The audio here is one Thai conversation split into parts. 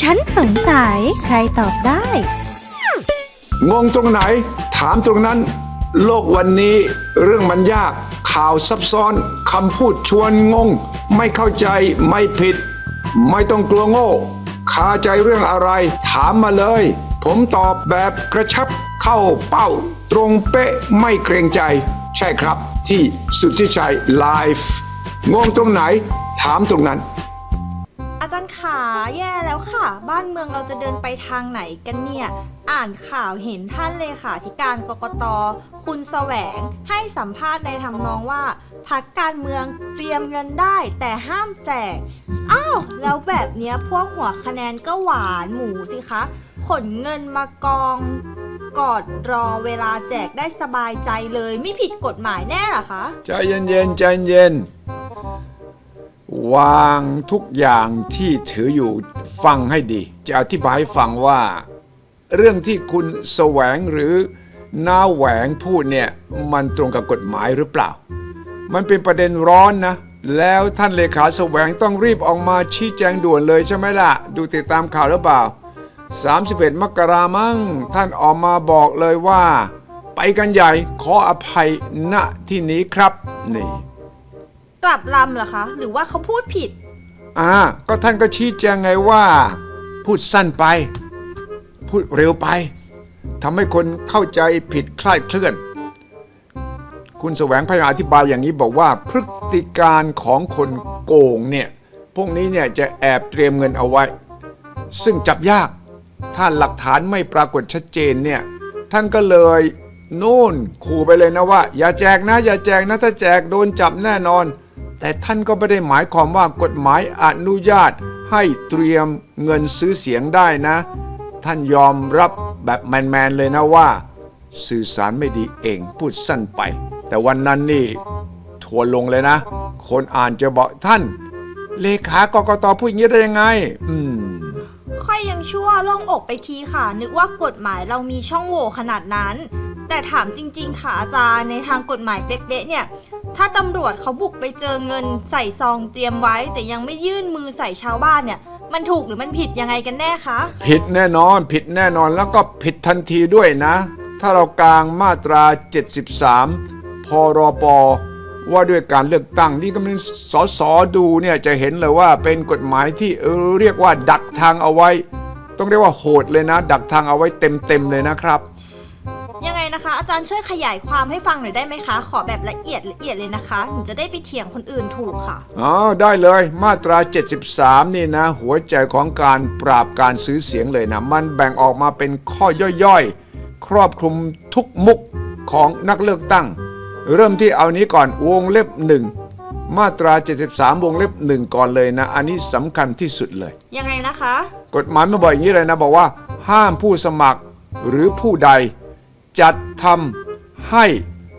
ฉันสงสัยใครตอบได้ งงตรงไหน ถามตรงนั้น โลกวันนี้เรื่องมันยาก ข่าวซับซ้อนคำพูดชวนงง ไม่เข้าใจไม่ผิด ไม่ต้องกลัวโง่คาใจเรื่องอะไร ถามมาเลย ผมตอบแบบกระชับเข้าเป้า ตรงเป๊ะไม่เกรงใจ ใช่ครับที่สุดที่ชัยไลฟ์งงตรงไหน ถามตรงนั้น อาจารย์ขาแย่แล้วค่ะ บ้านเมืองเราจะเดินไปทางไหนกันเนี่ย อ่านข่าวเห็นท่านเลขาธิการกกต คุณแสวงให้สัมภาษณ์ในทำนองว่าพักการเมืองเตรียมเงินได้แต่ห้ามแจก อ้าว แล้วแบบเนี้ยพวกหัวคะแนนก็หวานหมูสิคะ ขนเงินมากองกอดรอเวลาแจกได้สบายใจเลย ไม่ผิดกฎหมายแน่หรอคะ ใจเย็นๆใจเย็น วางทุกอย่างที่ถืออยู่ฟังให้ดี จะอธิบายให้ฟังว่า เรื่องที่คุณแสวงหรือน้าแหวงพูดเนี่ยมันตรงกับกฎหมายหรือเปล่า มันเป็นประเด็นร้อนนะ แล้วท่านเลขาแสวงต้องรีบออกมาชี้แจงด่วนเลยใช่ไหมล่ะ ดูติดตามข่าวหรือเปล่า 31 มกรามั้งท่านออกมาบอกเลยว่า ไปกันใหญ่ขออภัยณที่นี้ครับนี่ กลับลำเหรอคะ หรือว่าเขาพูดผิด อ่า ก็ท่านก็ชี้แจงไงว่า พูดสั้นไป พูดเร็วไปทำให้คนเข้าใจผิดคลาดเคลื่อน คุณแสวงพยายามอธิบายอย่างนี้บอกว่าพฤติการของคนโกงเนี่ย พวกนี้เนี่ยจะแอบเตรียมเงินเอาไว้ ซึ่งจับยาก ถ้าหลักฐานไม่ปรากฏชัดเจนเนี่ย ท่านก็เลยนู่นขู่ไปเลยนะว่า อย่าแจกนะ อย่าแจกนะถ้าแจกโดนจับแน่นอน แต่ท่านก็ไม่ได้หมายความว่ากฎหมายอนุญาตให้เตรียมเงินซื้อเสียงได้นะ ท่านยอมรับแบบแมนๆเลยนะว่า สื่อสารไม่ดีเองพูดสั้นไป แต่วันนั้นนี่ทัวร์ลงเลยนะ คนอ่านจะบอกท่าน เลขากกตพูดอย่างนี้ได้ยังไง อืมค่อยยังชั่วล่องอกไปทีค่ะ นึกว่ากฎหมายเรามีช่องโหว่ขนาดนั้น แต่ถามจริง ๆ ค่ะอาจารย์ในทางกฎหมายเป๊ะๆเนี่ย ถ้าตำรวจเขาบุกไปเจอเงินใส่ซองเตรียมไว้ แต่ยังไม่ยื่นมือใส่ชาวบ้านเนี่ย มันถูกหรือมันผิดยังไงกันแน่คะ ผิดแน่นอนผิดแน่นอนแล้วก็ผิดทันทีด้วยนะ ถ้าเรากลางมาตรา 73 พรปว่าด้วยการเลือกตั้งนี่ก็เป็นสสดูเนี่ยจะเห็นเลยว่าเป็นกฎหมายที่เออเรียกว่าดักทางเอาไว้ ต้องเรียกว่าโหดเลยนะ ดักทางเอาไว้เต็มๆเลยนะครับ อาจารย์ช่วยขยายความให้ฟังหน่อยได้ไหมคะ ขอแบบละเอียดละเอียดเลยนะคะหนูจะได้ไปเถียงคนอื่นถูกค่ะ อ๋อได้เลยมาตรา 73 นี่นะ หัวใจของการปราบการซื้อเสียงเลยนะ มันแบ่งออกมาเป็นข้อย่อยๆ ครอบคลุมทุกมุกของนักเลือกตั้ง เริ่มที่เอานี้ก่อนวงเล็บหนึ่งมาตรา 73 วงเล็บหนึ่งก่อนเลยนะ อันนี้สำคัญที่สุดเลย ยังไงนะคะ กฎหมายมันบอกอย่างนี้เลยนะ บอกว่า ห้ามผู้สมัครหรือผู้ใด จัดทำให้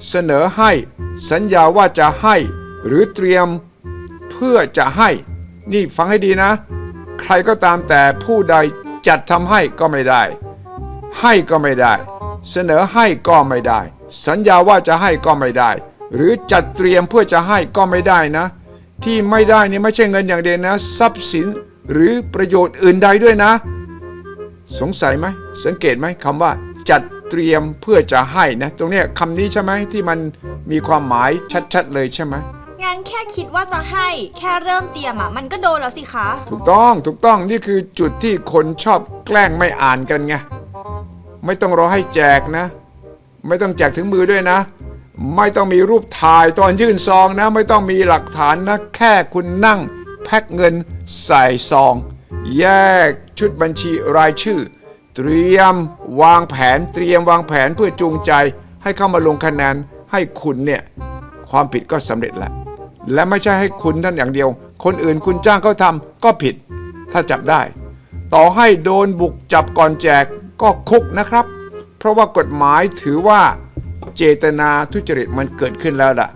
เสนอให้ สัญญาว่าจะให้ หรือเตรียมเพื่อจะให้ นี่ฟังให้ดีนะ ใครก็ตามแต่ผู้ใดจัดทำให้ก็ไม่ได้ ให้ก็ไม่ได้ เสนอให้ก็ไม่ได้ สัญญาว่าจะให้ก็ไม่ได้ หรือจัดเตรียมเพื่อจะให้ก็ไม่ได้นะ ที่ไม่ได้นี่ไม่ใช่เงินอย่างเดียวนะ ทรัพย์สินหรือประโยชน์อื่นใดด้วยนะ สงสัยไหมสังเกตไหมคำว่า จัด เตรียมเพื่อจะให้นะ ตรงเนี้ยคำนี้ใช่ไหมที่มันมีความหมายชัดๆเลยใช่ไหมงั้นแค่คิดว่าจะให้แค่เริ่มเตรียมอะมันก็โดนแล้วสิคะ ถูกต้องถูกต้องนี่คือจุดที่คนชอบแกล้งไม่อ่านกันไงไม่ต้องรอให้แจกนะ ไม่ต้องแจกถึงมือด้วยนะ ไม่ต้องมีรูปถ่ายตอนยื่นซองนะ ไม่ต้องมีหลักฐานนะ แค่คุณนั่ง แพ็คเงินใส่ซอง แยกชุดบัญชีรายชื่อ เตรียมวางแผนเตรียมวางแผนเพื่อจูงใจ ให้เข้ามาลงคะแนนให้คุณเนี่ยความผิดก็สำเร็จแล้ว และไม่ใช่ให้คุณท่านอย่างเดียว คนอื่นคุณจ้างเขาทำก็ผิด ถ้าจับได้ ต่อให้โดนบุกจับก่อนแจกก็คุกนะครับ เพราะว่ากฎหมายถือว่าเจตนาทุจริตมันเกิดขึ้นแล้วล่ะ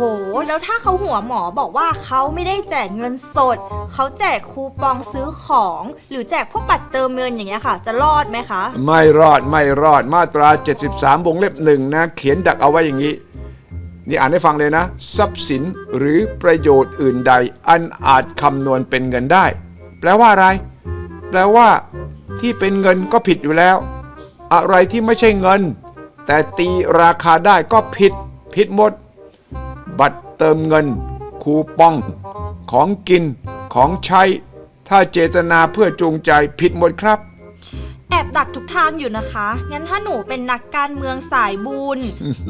ห แล้วถ้าเขาหัวหมอบอกว่าเขาไม่ได้แจกเงินสด เขาแจกคูปองซื้อของ หรือแจกพวกบัตรเติมเงินอย่างเงี้ยค่ะ จะรอดไหมคะ ไม่รอดไม่รอดมาตรา 73วงเล็บหนึ่งนะ เขียนดักเอาไว้อย่างนี้ นี่อ่านให้ฟังเลยนะ ทรัพย์สินหรือประโยชน์อื่นใด อันอาจคำนวณเป็นเงินได้ แปลว่าอะไร แปลว่า ที่เป็นเงินก็ผิดอยู่แล้ว อะไรที่ไม่ใช่เงิน แต่ตีราคาได้ก็ผิดผิดหมด บัตรเติมเงิน คูปอง ของกิน ของใช้ ถ้าเจตนาเพื่อจูงใจผิดหมดครับ แอบดักทุกทางอยู่นะคะ งั้นถ้าหนูเป็นนักการเมืองสายบุญ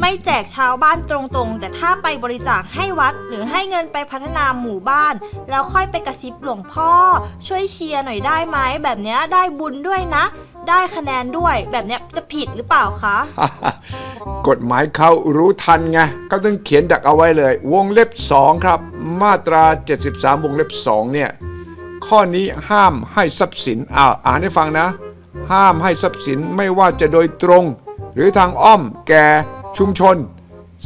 ไม่แจกชาวบ้านตรงๆ แต่ถ้าไปบริจาคให้วัด หรือให้เงินไปพัฒนาหมู่บ้าน แล้วค่อยไปกระซิบหลวงพ่อ ช่วยเชียร์หน่อยได้ไหมแบบเนี้ยได้บุญด้วยนะ ได้คะแนนด้วยแบบเนี้ยจะผิดหรือเปล่าคะ กฎหมายเขารู้ทันไงก็ต้องเขียนดักเอาไว้เลย วงเล็บ 2 ครับ มาตรา 73 วงเล็บ 2 เนี่ย ข้อนี้ห้ามให้ทรัพย์สินอ้าอ่านให้ฟังนะ ห้ามให้ทรัพย์สินไม่ว่าจะโดยตรง หรือทางอ้อมแก่ชุมชน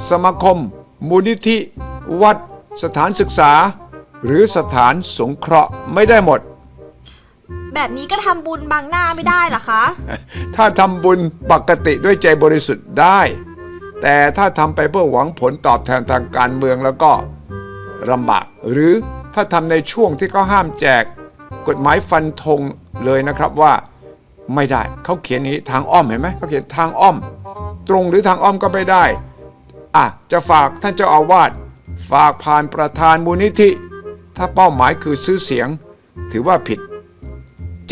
สมาคม มูลนิธิ วัด สถานศึกษา หรือสถานสงเคราะห์ไม่ได้หมด แบบนี้ก็ทำบุญบังหน้าไม่ได้หรอคะ ถ้าทำบุญปกติด้วยใจบริสุทธิ์ได้ แต่ถ้าทำไปเพื่อหวังผลตอบแทนทางการเมืองแล้วก็ลำบาก หรือถ้าทำในช่วงที่เขาห้ามแจก กฎหมายฟันธงเลยนะครับว่าไม่ได้เขาเขียนนี้ทางอ้อมเห็นไหมเขาเขียนทางอ้อม ตรงหรือทางอ้อมก็ไม่ได้อะจะฝากท่านเจ้าอาวาสฝากผ่านประธานมูลนิธิ ถ้าเป้าหมายคือซื้อเสียง ถือว่าผิด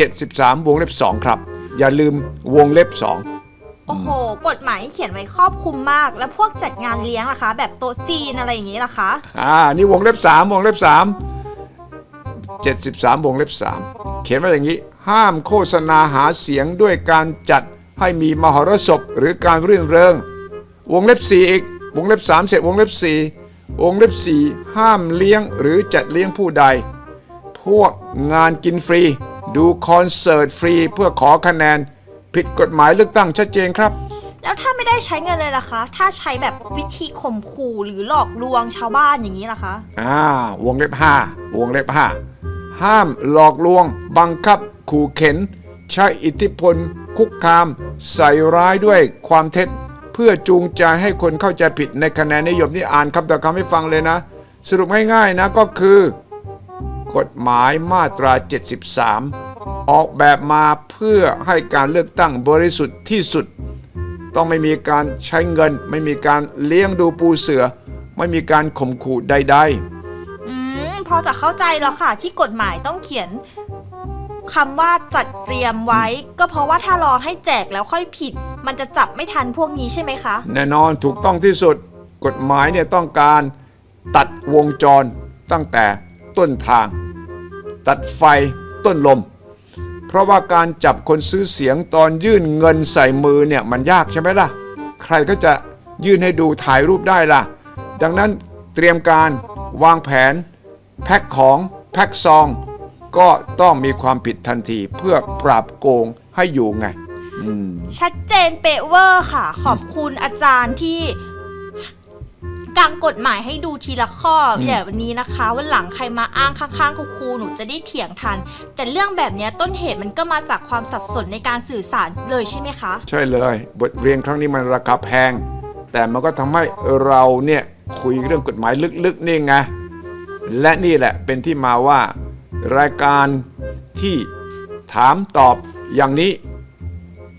73 วงเล็บ 2 ครับ อย่าลืมวงเล็บ 2โอ้โห กฎหมายเขียนไว้ครอบคลุมมาก แล้วพวกจัดงานเลี้ยงล่ะคะ แบบโต๊ะจีนอะไรอย่างนี้ล่ะคะ อ่า นี่วงเล็บ 3 วงเล็บ 3 73 วงเล็บ 3 เขียนไว้อย่างนี้ ห้ามโฆษณาหาเสียงด้วยการจัดให้มีมหรสพหรือการรื่นเริง วงเล็บ 4 อีก วงเล็บ 3 เสร็จวงเล็บ 4 วงเล็บ 4 ห้ามเลี้ยงหรือจัดเลี้ยงผู้ใด พวกงานกินฟรี ดูคอนเสิร์ตฟรีเพื่อขอคะแนน ผิดกฎหมายเลือกตั้งชัดเจนครับ แล้วถ้าไม่ได้ใช้เงินเลยล่ะคะ ถ้าใช้แบบวิธีข่มขู่หรือหลอกลวงชาวบ้านอย่างนี้ล่ะคะ อ่าวงเล็บ5วงเล็บ5ห้ามหลอกลวง บังคับ ขู่เข็น ใช้อิทธิพล คุกคาม ใส่ร้ายด้วยความเท็จ เพื่อจูงใจให้คนเข้าใจผิดในคะแนนนิยมนี่อ่านคำต่อคำให้ฟังเลยนะ สรุปง่ายๆนะก็คือ กฎหมายมาตรา 73 ออกแบบมาเพื่อให้การเลือกตั้งบริสุทธิ์ที่สุด ต้องไม่มีการใช้เงิน ไม่มีการเลี้ยงดูปูเสือ ไม่มีการข่มขู่ใด ๆ อืมพอจะเข้าใจแล้วค่ะที่กฎหมายต้องเขียนคำว่าจัดเตรียมไว้ ก็เพราะว่าถ้ารอให้แจกแล้วค่อยผิด มันจะจับไม่ทันพวกนี้ใช่ไหมคะ แน่นอนถูกต้องที่สุดกฎหมายเนี่ยต้องการตัดวงจรตั้งแต่ต้นทาง ตัดไฟต้นลม เพราะว่าการจับคนซื้อเสียงตอนยื่นเงินใส่มือเนี่ยมันยากใช่ไหมล่ะ ใครก็จะยื่นให้ดูถ่ายรูปได้ล่ะ ดังนั้นเตรียมการวางแผน แพ็คของ แพ็คซอง ก็ต้องมีความผิดทันทีเพื่อปราบโกงให้อยู่ไงชัดเจนเปะเวอร์ค่ะ ขอบคุณอาจารย์ที่ กางกฎหมายให้ดูทีละข้อแบบวันนี้นะคะวันหลังใครมาอ้างข้างๆครูๆหนูจะได้เถียงทัน แต่เรื่องแบบเนี้ยต้นเหตุมันก็มาจากความสับสนในการสื่อสารเลยใช่ไหมคะ ใช่เลย บทเรียนครั้งนี้มันราคาแพง แต่มันก็ทำให้เราเนี่ยคุยเรื่องกฎหมายลึกๆนี่ไงและนี่แหละเป็นที่มาว่า รายการที่ถามตอบอย่างนี้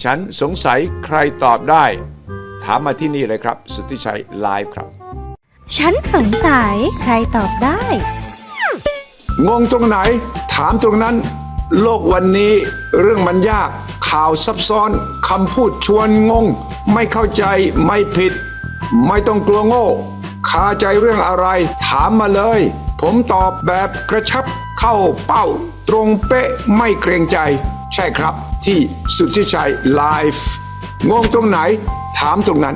ฉันสงสัยใครตอบได้ ถามมาที่นี่เลยครับ สุทธิชัยไลฟ์ครับ ฉันสงสัยใครตอบได้ งงตรงไหน ถามตรงนั้น โลกวันนี้เรื่องมันยาก ข่าวซับซ้อนคำพูดชวนงง ไม่เข้าใจไม่ผิด ไม่ต้องกลัวโง่คาใจเรื่องอะไร ถามมาเลย ผมตอบแบบกระชับเข้าเป้า ตรงเป๊ะไม่เกรงใจ ใช่ครับที่สุดที่ชัยไลฟ์งงตรงไหน ถามตรงนั้น